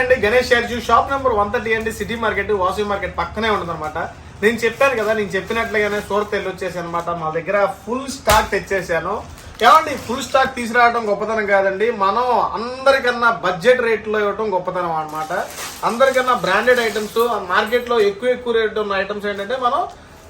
అండి గణేష్ యార్జు shop number one thirty అండి సిటీ మార్కెట్ వాసవి మార్కెట్ పక్కనే ఉంటుంది అనమాట నేను చెప్పాను కదా నేను చెప్పినట్లుగానే సూరత్ వెళ్ళి వచ్చేసి అనమాట మా దగ్గర ఫుల్ స్టాక్ తెచ్చేసాను. ఏమండి ఫుల్ స్టాక్ తీసుకురావడం గొప్పతనం కాదండి. మనం అందరికన్నా బడ్జెట్ రేట్లో ఇవ్వడం గొప్పతనం అనమాట అందరికన్నా బ్రాండెడ్ ఐటమ్స్ మార్కెట్లో ఎక్కువ ఎక్కువ రేట్ ఉన్న ఐటమ్స్ ఏంటంటే మనం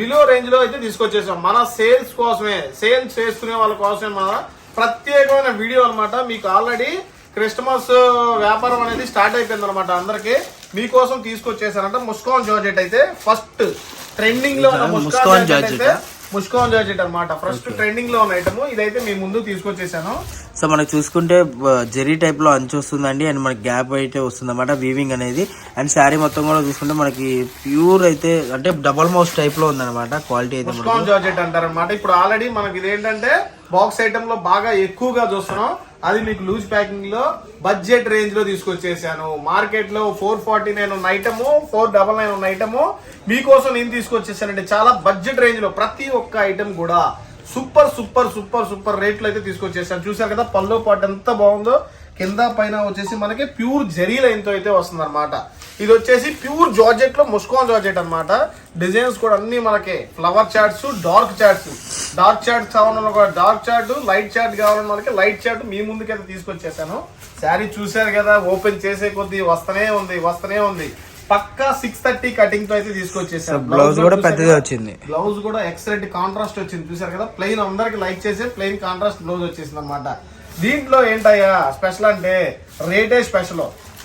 బిలో రేంజ్లో అయితే తీసుకొచ్చేసాం. మన సేల్స్ కోసమే సేల్స్ చేసుకునే వాళ్ళ కోసమే మన ప్రత్యేకమైన వీడియో అనమాట మీకు ఆల్రెడీ క్రిస్టమస్ వ్యాపారం అనేది స్టార్ట్ అయిపోయింది అనమాట అందరికి. మీకోసం తీసుకొచ్చేసానంట ముస్కాన్ జార్జెట్ అయితే ఫస్ట్ ట్రెండింగ్లో ఉన్న ముస్కాన్ జార్జెట్ ముస్కాన్ జార్జెట్ అనమాట ఫస్ట్ ట్రెండింగ్లో ఉన్న ఐటమ్ ఇదైతే మీ ముందు తీసుకొచ్చేసాను. సో మనకి చూసుకుంటే జెరీ టైప్లో అంచు వస్తుందండి అండ్ మనకి గ్యాప్ అయితే వస్తుంది అనమాట వీవింగ్ అనేది. అండ్ శారీ మొత్తం కూడా చూసుకుంటే మనకి ప్యూర్ అయితే అంటే డబల్ మౌస్ టైప్లో ఉందన్నమాట క్వాలిటీ అయితే జార్జెట్ అంటారు అనమాట ఇప్పుడు ఆల్రెడీ మనకి ఇదేంటంటే బాక్స్ ఐటమ్లో బాగా ఎక్కువగా చూస్తున్నాం. అది మీకు లూజ్ ప్యాకింగ్లో బడ్జెట్ రేంజ్లో తీసుకొచ్చేసాను. మార్కెట్లో ఫోర్ ఫార్టీ నైన్ ఉన్న ఐటము ఫోర్ డబల్ నైన్ ఉన్న ఐటము మీకోసం నేను తీసుకొచ్చేసానండి. చాలా బడ్జెట్ రేంజ్లో ప్రతి ఒక్క ఐటమ్ కూడా. సూపర్ సూపర్ సూపర్ సూపర్ రేట్లు అయితే తీసుకొచ్చేసాను. చూసారు కదా పల్లో పాటు ఎంత బాగుందో. కింద పైన వచ్చేసి మనకి ప్యూర్ జరీ లైన్తో అయితే వస్తుంది అనమాట ఇది వచ్చేసి ప్యూర్ జార్జెట్లో ముస్కాన్ జార్జెట్ అన్నమాట. డిజైన్స్ కూడా అన్ని మనకి flower charts dark charts dark chart కావాలన్న కూడా డార్క్ చార్ట్ లైట్ చార్ట్ కావాలన్న వాళ్ళకి లైట్ చార్ట్ మీ ముందుకైతే తీసుకొచ్చేసాను. శారీ చూశారు కదా ఓపెన్ చేసే కొద్దీ వస్తనే ఉంది వస్తనే ఉంది. పక్కా సిక్స్ థర్టీ కటింగ్తో అయితే తీసుకొచ్చేసాను. బ్లౌజ్ కూడా పెద్దగా? వచ్చింది. బ్లౌజ్ కూడా ఎక్సలెంట్ కాంట్రాస్ట్ వచ్చింది. చూసారు కదా? ప్లెయిన్ అందరికి లైక్ చేసే ప్లెయిన్ కాంట్రాస్ట్ బ్లౌజ్ వచ్చేసింది అనమాట దీంట్లో ఏంటయ్యా స్పెషల్ అంటే రేటే స్పెషల్.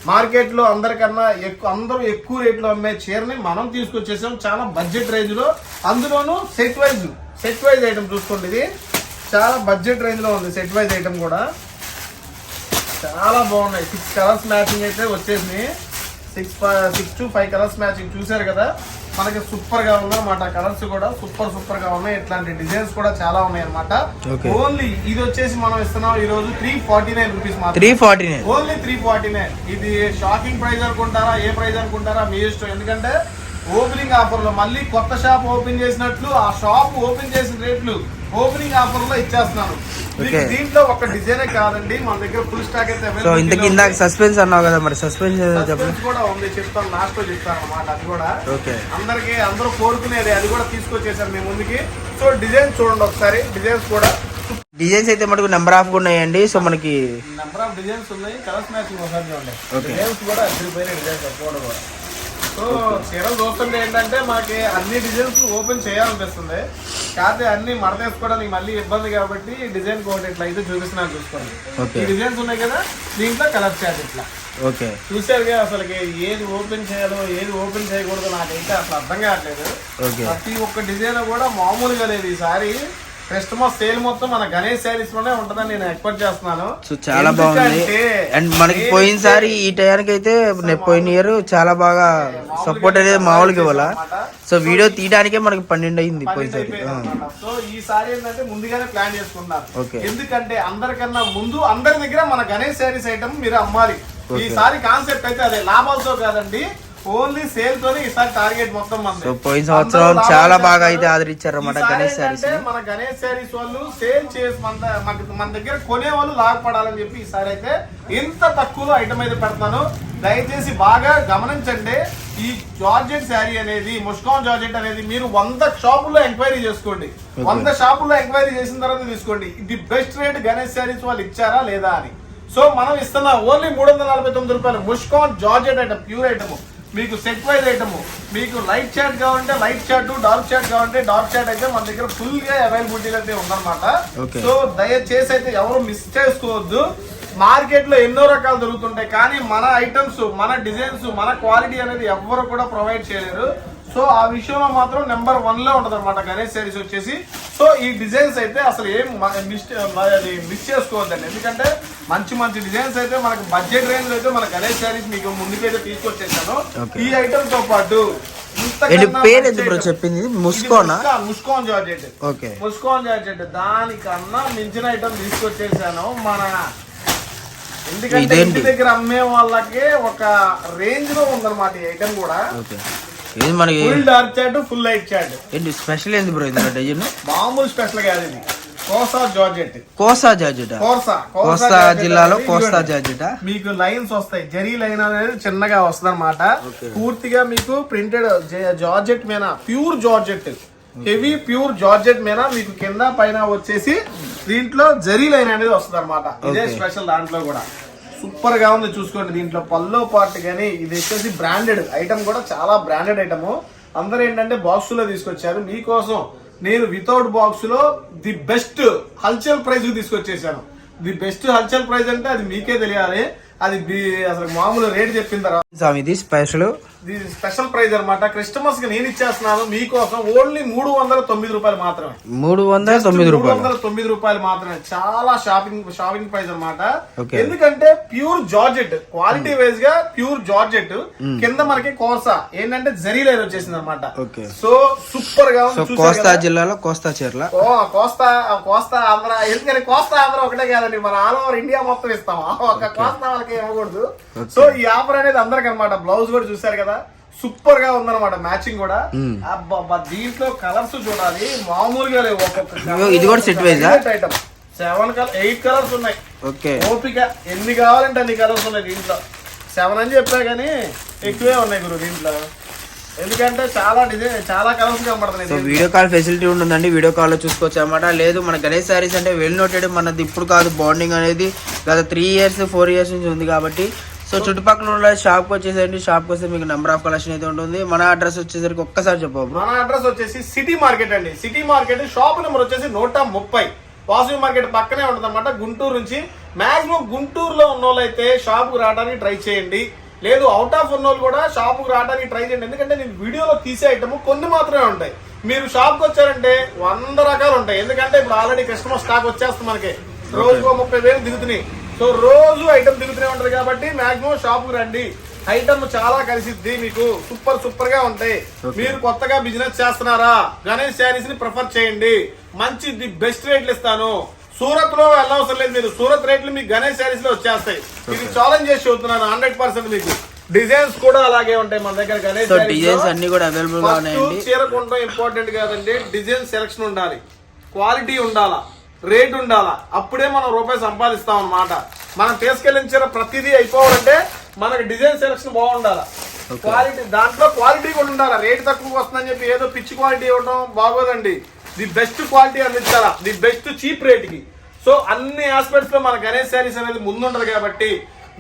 మార్కెట్లో అందరికన్నా ఎక్కువ అందరూ ఎక్కువ రేట్లో అమ్మే చీరని మనం తీసుకొచ్చేసాం. చాలా బడ్జెట్ రేంజ్లో అందులోనూ set wise set wise item చూసుకోండి ఇది. చాలా బడ్జెట్ రేంజ్లో ఉంది సెట్ వైజ్ ఐటమ్ కూడా. చాలా బాగున్నాయి. సిక్స్ కలర్స్ మ్యాచింగ్ అయితే వచ్చేసినాయి. Six six to five colours matching చూసారు కదా? మనకి సూపర్గా ఉందన్నమాట. కలర్స్ కూడా సూపర్ సూపర్గా ఉన్నాయి. ఇట్లాంటి డిజైన్స్ కూడా చాలా ఉన్నాయి అనమాట. ఓన్లీ ఇది వచ్చేసి మనం ఇస్తున్నాం ఈ రోజు three forty nine rupees three forty nine only three forty nine ఇది షాకింగ్ ప్రైస్ అనుకుంటారా? ఏ ప్రైస్ అనుకుంటారా? మీ ఇష్టం. ఎందుకంటే ఓపెనింగ్ ఆఫర్లో మళ్ళీ కొత్త షాప్ ఓపెన్ చేసినట్లు ఆ షాప్ ఓపెన్ చేసిన రేట్లు ఓపెనింగ్ ఆఫర్లో ఇచ్చేస్తున్నాను. దీంట్లో ఒక డిజైనే కాదండి. మన దగ్గర ఫుల్ స్టాక్ అయితే సో ఇంతకి ఇందాక. సస్పెన్స్ అన్నావు కదా మరి. సస్పెన్స్ కూడా ఉంది. చెప్తాను. లాస్ట్లో చెప్తాను అనమాట అది కూడా ఓకే అందరికి అందరూ కోరుకునేది. అది కూడా తీసుకొచ్చేసారు మీ ముందుకి. సో డిజైన్ చూడండి ఒకసారి. డిజైన్స్ కూడా డిజైన్స్ అయితే మనకు నెంబర్ ఆఫ్ ఉన్నాయండి. సో మనకి నెంబర్ ఆఫ్ డిజైన్స్ ఉన్నాయి. కలర్స్ మ్యాచింగ్ ఒకసారి చూడండి. డిజైన్స్ కూడా డిజైన్స్ కూడా సో చీరలు చూస్తుంటే ఏంటంటే మనకి అన్ని డిజైన్స్ ఓపెన్ చేయాలనిపిస్తుంది. కాకపోతే అన్ని మడతేసుకోవడానికి మళ్ళీ ఇబ్బంది కాబట్టి డిజైన్ కోటి ఇట్లా అయితే చూపిస్తున్నాను చూసుకోండి. ఈ డిజైన్స్ ఉన్నాయి కదా దీంట్లో కలర్ చార్ట్ ఇట్లా. ఓకే. చూసారుగా అసలు ఏది ఓపెన్ చేయాలో ఏది ఓపెన్ చేయకూడదు నాకైతే అసలు అర్థం కావట్లేదు. ప్రతి ఒక్క డిజైన్ కూడా మామూలుగా లేదు ఈసారి. క్రిస్టమస్ సేల్ మొత్తం మన గణేష్ శారీస్లోనే ఉంటుందని నేను ఎక్స్పెక్ట్ చేస్తున్నాను. సో చాలా బాగుంది. అండ్ మనకి పోయినసారి ఈ టయానికి అయితే పోయిన ఇయర్ చాలా బాగా సపోర్ట్ అనేది మామూలుగా ఇవ్వాల? సో వీడియో తీయడానికే మనకి పన్నెండు అయింది పోయినసారి. సో ఈసారి ఏంటంటే ముందుగానే ప్లాన్ చేసుకున్నారు. ఎందుకంటే అందరికన్నా ముందు అందరి దగ్గర మన గణేష్ శారీస్ ఐటమ్ మీరు అమ్మాలి. ఈసారి కాన్సెప్ట్ అయితే అదే. లాభాలతో కాదండి. ఓన్లీ సేల్ తోనే ఈసారి టార్గెట్ మొత్తం మంది. సో పోయిన సంవత్సరం చాలా బాగా అయితే. ఆదరించారు అన్నమాట గణేష్ శారీస్ మన గణేష్ శారీస్ వాళ్ళు సేల్ చేసి మన మన దగ్గర కొనే వాళ్ళు లాభపడాలని చెప్పి ఈసారి అయితే ఇంత తక్కువలో ఐటమ్ అయితే పెడతాను దయచేసి బాగా గమనించండి. ఈ జార్జెట్ శారీ అనేది ముస్కాన్ జార్జెట్ అనేది మీరు వంద షాపుల్లో ఎంక్వైరీ చేసుకోండి. వంద షాపుల్లో ఎంక్వైరీ చేసిన తర్వాత తీసుకోండి. ఇది బెస్ట్ రేట్ గణేష్ శారీస్ వాళ్ళు ఇచ్చారా లేదా అని. సో మనం ఇస్తున్న ఓన్లీ మూడు వందల నలభై తొమ్మిది రూపాయలు Muskan georgette item pure item మీకు సెట్ వైజ్ ఐటమ్. మీకు లైట్ చాట్ కావాలంటే లైట్ చాట్ డార్క్ చాట్ కావాలంటే డార్క్ చాట్ అయితే మన దగ్గర ఫుల్గా అవైలబిలిటీ అయితే ఉందన్నమాట. సో దయచేసి అయితే ఎవరు మిస్ చేసుకోవద్దు. మార్కెట్లో ఎన్నో రకాలు దొరుకుతుంటాయి. కానీ మన ఐటమ్స్ మన డిజైన్స్ మన క్వాలిటీ అనేది ఎవ్వరు కూడా ప్రొవైడ్ చేయలేరు. సో ఆ విషయంలో మాత్రం నెంబర్ వన్లో ఉంటది అనమాట గణేష్ శారీస్ వచ్చేసి. సో ఈ డిజైన్స్ అయితే అసలు ఏం మిస్ అది మిస్ చేసుకోవద్దండి. ఎందుకంటే మంచి మంచి డిజైన్స్ అయితే మనకి బడ్జెట్ రేంజ్ అయితే మన గణేష్ శారీస్ మీకు ముందుకైతే తీసుకొచ్చేసాను. ఈ ఐటమ్తో పాటు పేరు ఎందుకు. చెప్పింది? ముస్కోనా? Muskan- Muskan georgette. Okay Muskan georgette. దానికన్నా మించిన ఐటమ్ తీసుకొచ్చేసాను మన ఎందుకంటే? ఇంటి దగ్గర అమ్మే వాళ్ళకి ఒక రేంజ్లో ఉందన్నమాట ఈ ఐటమ్ కూడా. ఇది మనకి full dark chart full light chart ఏంటి స్పెషల్ ఏంది బ్రో ఇందులో డిజైన్ మామూలు స్పెషల్ కాదు ఇది. కోసా జార్జెట్. కోస్తా జార్జెట? కోస్తా జార్జెట్ జిల్లాలో ఇదిగోండి. జార్జెట? మీకు లైన్స్ వస్తాయి. జరీ లైన్ అనేది చిన్నగా వస్తుంది అనమాట పూర్తిగా మీకు ప్రింటెడ్ జార్జెట్ మీద pure georgette. Heavy pure georgette మీద మీకు కింద పైన వచ్చేసి దీంట్లో జరీ లైన్ అనేది వస్తుంది అనమాట ఇదే. స్పెషల్ దాంట్లో కూడా. సూపర్గా ఉంది చూసుకోండి. దీంట్లో పల్లో పార్ట్ కానీ ఇది వచ్చేసి బ్రాండెడ్ ఐటమ్ కూడా చాలా బ్రాండెడ్ ఐటమ్ అందరూ ఏంటంటే బాక్స్లో తీసుకొచ్చారు. మీకోసం నేను వితౌట్ బాక్స్లో ది బెస్ట్ హల్చల్ ప్రైజ్ తీసుకొచ్చేసాను. ది బెస్ట్ హల్చల్ ప్రైజ్ అంటే అది మీకే తెలియాలి. అది అసలు మామూలు రేట్ చెప్పిన తర్వాత ఇది స్పెషల్ ఇది స్పెషల్ ప్రైజ్ అన్నమాట. క్రిస్టమస్కి నేను ఇచ్చేస్తున్నాను. మీకోసం ఓన్లీ మూడు వందల తొమ్మిది రూపాయలు మాత్రమే. మూడు వందల తొమ్మిది మూడు రూపాయలు. వందల తొమ్మిది రూపాయలు మాత్రమే. చాలా షాపింగ్ షాపింగ్ ప్రైస్ అన్నమాట. Okay. ఎందుకంటే ప్యూర్ జార్జెట్ క్వాలిటీ వైజ్గా ప్యూర్ జార్జెట్ కింద మనకి కోసా ఏంటంటే జరీ లైన్ వచ్చేసింది అనమాట. సో సూపర్గా కోస్తా? జిల్లాలో కోస్తా చీరల? కోస్తా కోస్తా ఆంధ్ర. ఎందుకని కోస్తా ఆంధ్ర ఒకటే కాదండి. మన ఆల్ ఓవర్ ఇండియా మొత్తం ఇస్తాం. ఒక కోస్తా వాళ్ళకి ఇవ్వకూడదు సో ఈ ఆఫర్ అనేది అందరికి అనమాట బ్లౌజ్ కూడా చూసారు కదా? సూపర్గా ఉందన్నమాట మ్యాచింగ్ కూడా. దీంట్లో కలర్స్ చూడాలి. మామూలుగా లేవు ఒక్కొక్క ఇది కూడా wise ఆ? Item seven colour eight colours ఉన్నాయి. ఓకే. ఓపిక ఎన్ని కావాలంటే అన్ని కలర్స్ ఉన్నాయి దీంట్లో. సెవెన్ అని చెప్పా కానీ ఎక్కువే ఉన్నాయి గురు దీంట్లో. ఎందుకంటే చాలా డిజైన్ చాలా కలర్స్ సో కనబడుతున్నాయి వీడియో కాల్ ఫెసిలిటీ ఉంటుందండి. వీడియో కాల్లో చూసుకోవచ్చు అనమాట లేదు మన గణేష్ శారీస్ అంటే వెల్ నోటెడ్ మనది ఇప్పుడు కాదు బాండింగ్ అనేది గత త్రీ ఇయర్స్ ఫోర్ ఇయర్స్ నుంచి ఉంది కాబట్టి సో చుట్టుపక్కల ఉన్న షాప్కి వచ్చేసరికి షాప్కి వస్తే మీకు నెంబర్ ఆఫ్ కలెక్షన్ అయితే ఉంటుంది. మన అడ్రస్ వచ్చేసరికి ఒక్కసారి చెప్పు మన అడ్రస్ వచ్చేసి సిటీ మార్కెట్ అండి. సిటీ మార్కెట్ షాప్ నెంబర్ వచ్చేసి నూట ముప్పై. వాసవి మార్కెట్ పక్కనే ఉంటుంది అనమాట గుంటూరు నుంచి. మాక్సిమం గుంటూరులో ఉన్న వాళ్ళైతే షాప్కి రావడానికి ట్రై చేయండి. లేదు అవుట్ ఆఫ్ ఉన్న వాళ్ళు కూడా షాప్కి రావడానికి ట్రై చేయండి. ఎందుకంటే నేను వీడియోలో తీసే ఐటమ్ కొన్ని మాత్రమే ఉంటాయి. మీరు షాప్కి వచ్చారంటే వంద రకాలు ఉంటాయి. ఎందుకంటే ఇప్పుడు ఆల్రెడీ కస్టమర్ స్టాక్ వచ్చేస్తుంది మనకి. రోజుకో ముప్పై వేలు దిగుతున్నాయి. సో రోజు ఐటమ్ దిగుతూనే ఉంటది కాబట్టి మాక్సిమం షాప్కు రండి. ఐటమ్ చాలా కలిసిద్ది మీకు. సూపర్ సూపర్గా ఉంటాయి మీరు కొత్తగా బిజినెస్ చేస్తున్నారా? గణేష్ శారీస్ని ప్రిఫర్ చేయండి. మంచి ది బెస్ట్ రేట్లు ఇస్తాను. సూరత్లో వెళ్ళవసరం లేదు మీరు. సూరత్ రేట్లు మీకు గణేష్ శారీస్లో వచ్చేస్తాయి. ఇది ఛాలెంజ్ చేసి చూస్తున్నాను హండ్రెడ్ పర్సెంట్ మీకు. డిజైన్స్ కూడా అలాగే ఉంటాయి మన దగ్గర గణేష్. డిజైన్స్ అన్ని కూడా అవైలబుల్గా ఫస్ట్ ఉన్నాయండి చీర ఇంపార్టెంట్ కాదండి. డిజైన్ సెలక్షన్ ఉండాలి. క్వాలిటీ ఉండాలా. రేట్ ఉండాలా? అప్పుడే మనం రూపాయి సంపాదిస్తాం అన్నమాట. మనం తీసుకెళ్ళిన ప్రతిదీ అయిపోవాలంటే మనకి డిజైన్ సెలక్షన్ బాగుండాలా? క్వాలిటీ దాంట్లో క్వాలిటీ కూడా ఉండాలా? రేట్ తక్కువ వస్తుందని చెప్పి ఏదో పిచ్చి క్వాలిటీ ఇవ్వడం బాగోదండి. ది బెస్ట్ క్వాలిటీ అందించాలా? ది బెస్ట్ చీప్ రేట్కి సో అన్ని ఆస్పెక్ట్స్లో మన గణేష్ శారీస్ అనేది ముందుంటది కాబట్టి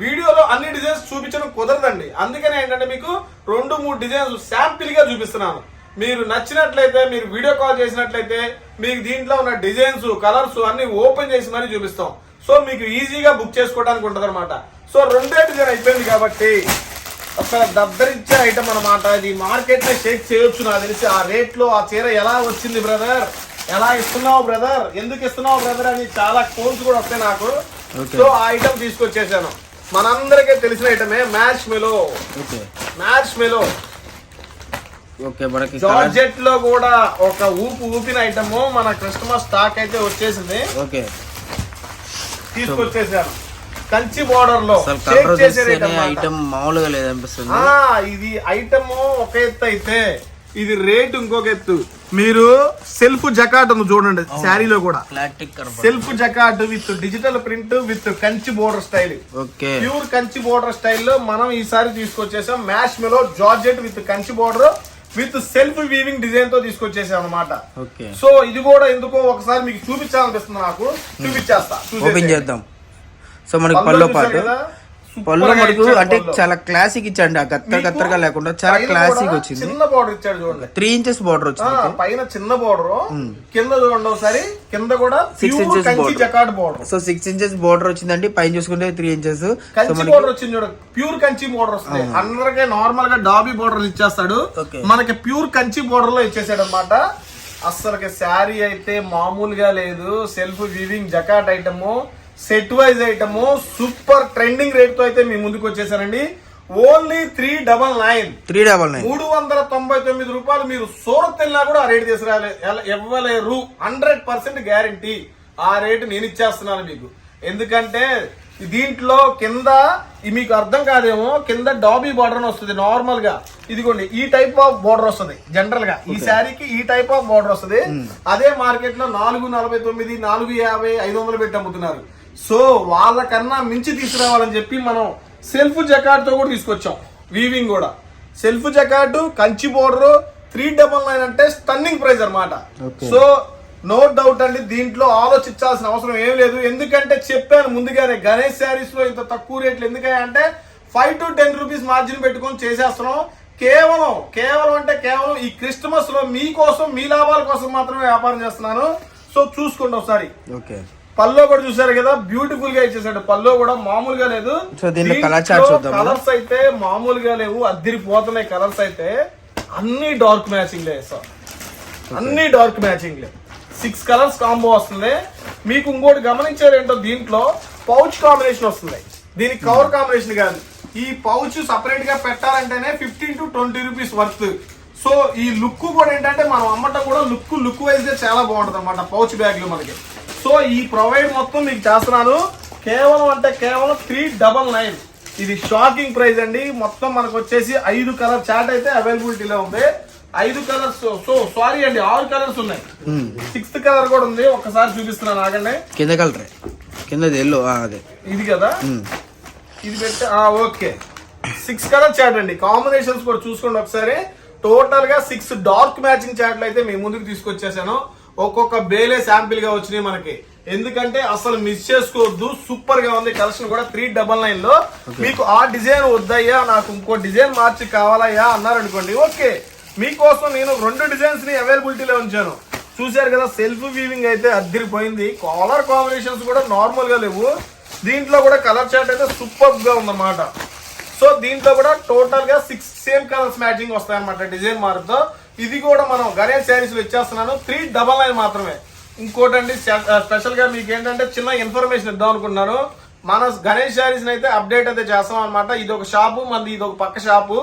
వీడియోలో అన్ని డిజైన్స్ చూపించడం కుదరదండి. అందుకనే ఏంటంటే మీకు రెండు మూడు డిజైన్స్ శాంపిల్గా చూపిస్తున్నాను. మీరు నచ్చినట్లయితే మీరు వీడియో కాల్ చేసినట్లయితే మీకు దీంట్లో ఉన్న డిజైన్స్ కలర్స్ అన్ని ఓపెన్ చేసి మరీ చూపిస్తాం. సో మీకు ఈజీగా బుక్ చేసుకోవడానికి ఉంటుంది అనమాట సో రెండే డిజైన్ అయిపోయింది కాబట్టి ఒక దద్దరిచ్చే ఐటమ్ అన్నమాట. ఇది మార్కెట్లో షేక్ చేయొచ్చు నాకు తెలిసి. ఆ రేట్లో ఆ చీర ఎలా వచ్చింది బ్రదర్? ఎలా ఇస్తున్నావు బ్రదర్? ఎందుకు ఇస్తున్నావు బ్రదర్? అని చాలా కోల్స్ కూడా వస్తాయి నాకు. సో ఆ ఐటమ్ తీసుకొచ్చేసాను. మనందరికీ తెలిసిన ఐటమే match mellow match mellow okay మనకి జార్జెట్లో కూడా ఒక ఊపు ఊపిన ఐటమ్ మన కస్టమర్ స్టాక్ అయితే వచ్చేసింది. ఓకే. తీసుకొచ్చేసాను కంచి బోర్డర్లో. ఐటమ్ మామూలుగా లేదనిపిస్తుంది. ఇది ఐటమ్ ఒక ఎత్తు అయితే ఇది రేట్ ఇంకొక ఎత్తు. మీరు సెల్ఫ్ జకాట్ ఉంది చూడండి శారీలో కూడా. Self jacquard with digital print with Kanchi border style. Okay. Pure Kanchi border స్టైల్లో మనం ఈసారి తీసుకొచ్చేసాం mash mellow georgette with Kanchi border. With self weaving డిజైన్తో తీసుకొచ్చేసాం అనమాట ఓకే. సో ఇది కూడా ఎందుకో ఒకసారి మీకు చూపించాలనిపిస్తుంది నాకు. చూపించేస్తా. ఓపెన్ చూసేసేయండి. చేద్దాం. సో మనకి పళ్ళు పాటు. పళ్ళు ఇచ్చాడు అంటే. చాలా క్లాసిక్ ఇచ్చండి ఆ కత్తర్ మీకు కత్తరగా లేకుండా చాలా క్లాసిక్ వచ్చింది. చిన్న బోర్డర్ ఇచ్చాడు చూడండి. త్రీ ఇంచెస్ బార్డర్ వచ్చింది పైన చిన్న బోర్డర్ కింద చూడండి ఒకసారి. కింద కూడా border. Jacquard border so six inches border వచ్చిందండి. పైన చూసుకుంటే త్రీ ఇంచెస్ కంచి బోర్డర్ వచ్చింది చూడ. ప్యూర్ కంచి బోర్డర్ వస్తుంది. అందరికీ నార్మల్గా డాబీ బోర్డర్ ఇచ్చేస్తాడు. మనకి ప్యూర్ కంచి బోర్డర్లో ఇచ్చేసాడు అనమాట అసలుకి శారీ అయితే మామూలుగా లేదు. Self weaving jacquard item set wise item super trending రేట్తో అయితే మీ ముందుకు వచ్చేసానండి only three double nine. Three double nine. మూడు వందల తొంభై తొమ్మిది రూపాయలు మీరు సూరత్ వెళ్ళినా కూడా ఆ రేటు తీసుకురాలే ఇవ్వలేరు. హండ్రెడ్ పర్సెంట్ గ్యారంటీ ఆ రేటు నేను ఇచ్చేస్తున్నాను మీకు. ఎందుకంటే దీంట్లో కింద మీకు అర్థం కాదేమో కింద డాబీ బార్డర్ వస్తుంది నార్మల్గా. ఇదిగోండి ఈ టైప్ ఆఫ్ బార్డర్ వస్తుంది జనరల్గా. ఈ శారీకి ఈ టైప్ ఆఫ్ బార్డర్ వస్తుంది. అదే మార్కెట్లో నాలుగు నలభై తొమ్మిది నాలుగు యాభై ఐదు వందలు పెట్టి అమ్ముతున్నారు. సో వాళ్ళకన్నా మించి తీసుకురావాలని చెప్పి మనం సెల్ఫ్ జకాట్తో కూడా తీసుకొచ్చాం. వీవింగ్ కూడా. Self jacquard Kanchi border three double nine అంటే స్టన్నింగ్ ప్రైస్ అన్నమాట. Okay. సో నో డౌట్ అండి దీంట్లో ఆలోచించాల్సిన అవసరం ఏం లేదు. ఎందుకంటే చెప్పాను ముందుగానే గణేష్ శారీస్లో ఇంత తక్కువ రేట్లు ఎందుకంటే five to ten rupees margin పెట్టుకొని చేసేస్తున్నాం. కేవలం కేవలం అంటే కేవలం ఈ క్రిస్టమస్లో మీకోసం మీ లాభాల కోసం మాత్రమే వ్యాపారం చేస్తున్నాను. సో చూసుకోండి ఒకసారి. ఓకే పల్లో కూడా చూసారు కదా బ్యూటిఫుల్గా ఇచ్చేసాడు పల్లో కూడా మామూలుగా లేదు. సో? కలర్స్ అయితే మామూలుగా లేవు అద్దరిపోతున్నాయి కలర్స్ అయితే. అన్ని డార్క్ మ్యాచింగ్ వేస్తాం అన్ని dark matching six colours combo వస్తుంది. మీకు ఇంకోటి గమనించారు ఏంటో దీంట్లో పౌచ్ కాంబినేషన్ వస్తుంది. దీనికి కవర్ కాంబినేషన్ కాదు. ఈ పౌచ్ సపరేట్గా పెట్టాలంటేనే fifteen to twenty rupees worth so ఈ లుక్ కూడా ఏంటంటే మనం అమ్మటం కూడా లుక్ లుక్ వైజ్గా చాలా బాగుంటుంది అనమాట పౌచ్ బ్యాగ్లో మనకి. సో ఈ ప్రొవైడ్ మొత్తం మీకు చేస్తున్నాను. కేవలం అంటే కేవలం త్రీ డబల్ నైన్ ఇది షాకింగ్ ప్రైస్ అండి. మొత్తం మనకు వచ్చేసి ఐదు కలర్ చాట్ అయితే అవైలబిలిటీలో ఉంది. ఐదు కలర్స్ సో సారీ అండి ఆరు కలర్స్ ఉన్నాయి. సిక్స్త్ కలర్ కూడా ఉంది. ఒకసారి చూపిస్తున్నాను ఆగండి. కింద కలరే కిందది ఎల్లో అదే. ఇది కదా? ఇది పెట్టి ఓకే. సిక్స్ కలర్ చాట్ అండి. కాంబినేషన్స్ కూడా చూసుకోండి ఒకసారి. టోటల్గా సిక్స్ డార్క్ మ్యాచింగ్ చాట్లు అయితే మీ ముందుకు తీసుకొచ్చేసాను. ఒక్కొక్క బేలే శాంపిల్గా వచ్చినాయి మనకి. ఎందుకంటే అసలు మిస్ చేసుకోవద్దు. సూపర్గా ఉంది. కలెక్షన్ కూడా త్రీ డబల్ నైన్లో. మీకు ఆ డిజైన్ వద్దయ్యా నాకు ఇంకో డిజైన్ మార్చి కావాలయ్యా అన్నారనుకోండి ఓకే. మీకోసం నేను రెండు డిజైన్స్ని అవైలబిలిటీలో ఉంచాను. చూశారు కదా సెల్ఫ్ వీవింగ్ అయితే అద్దరిపోయింది. కాలర్ కాంబినేషన్స్ కూడా నార్మల్గా లేవు. దీంట్లో కూడా కలర్ చార్ట్ అయితే సూపర్గా ఉందన్నమాట. సో దీంట్లో కూడా టోటల్గా సిక్స్ సేమ్ కలర్స్ మ్యాచింగ్ వస్తాయి అనమాట డిజైన్ మారుతో ఇది కూడా మనం గణేష్ శారీస్లో ఇచ్చేస్తున్నాను త్రీ డబల్ నైన్ మాత్రమే. ఇంకోటండి స్పెషల్గా మీకు ఏంటంటే చిన్న ఇన్ఫర్మేషన్ ఇద్దాం అనుకుంటున్నాను. మన గణేష్ శారీస్ అయితే అప్డేట్ అయితే చేస్తాం అనమాట ఇది ఒక షాపు మంది ఇది ఒక పక్క షాపు.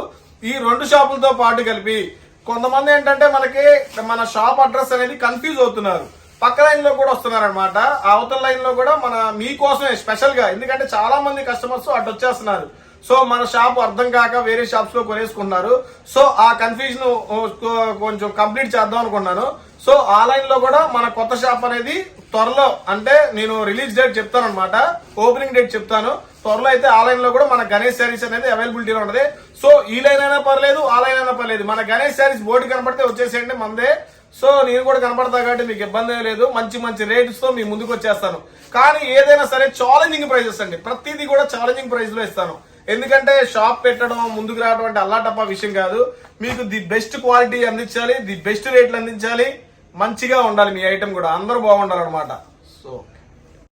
ఈ రెండు షాపులతో పాటు కలిపి కొంతమంది ఏంటంటే మనకి మన షాప్ అడ్రస్ అనేది కన్ఫ్యూజ్ అవుతున్నారు. పక్క లైన్లో కూడా వస్తున్నారు అనమాట అవతల లైన్లో కూడా మన మీకోసమే స్పెషల్గా ఎందుకంటే చాలా మంది కస్టమర్స్ అటు వచ్చేస్తున్నారు. సో మన షాప్ అర్థం కాక వేరే షాప్స్లో కొనేసుకున్నారు. సో ఆ కన్ఫ్యూజన్ కొంచెం కంప్లీట్ చేద్దాం అనుకున్నాను. సో ఆన్లైన్లో లో కూడా మన కొత్త షాప్ అనేది త్వరలో అంటే నేను రిలీజ్ డేట్ చెప్తాను అనమాట ఓపెనింగ్ డేట్ చెప్తాను. త్వరలో అయితే ఆన్లైన్లో లో కూడా మన గణేష్ శారీస్ అనేది అవైలబిలిటీలో ఉంటది సో ఈ లైన్ అయినా పర్లేదు ఆ లైన్ అయినా పర్లేదు. మన గణేష్ శారీస్ బోర్డు కనబడితే వచ్చేసేయండి మందే. సో నేను కూడా కనపడతా కాబట్టి మీకు ఇబ్బంది ఏం లేదు. మంచి మంచి రేట్స్తో మీ ముందుకు వచ్చేస్తాను. కానీ ఏదైనా సరే ఛాలెంజింగ్ ప్రైజెస్ అండి. ప్రతిదీ కూడా ఛాలెంజింగ్ ప్రైస్లో ఇస్తాను. ఎందుకంటే షాప్ పెట్టడం ముందుకు రావడం అంటే అల్లాటప్ప విషయం కాదు. మీకు ది బెస్ట్ క్వాలిటీ అందించాలి ది బెస్ట్ రేట్లు అందించాలి. మంచిగా ఉండాలి మీ ఐటమ్ కూడా. అందరూ బాగుండాలన్నమాట. సో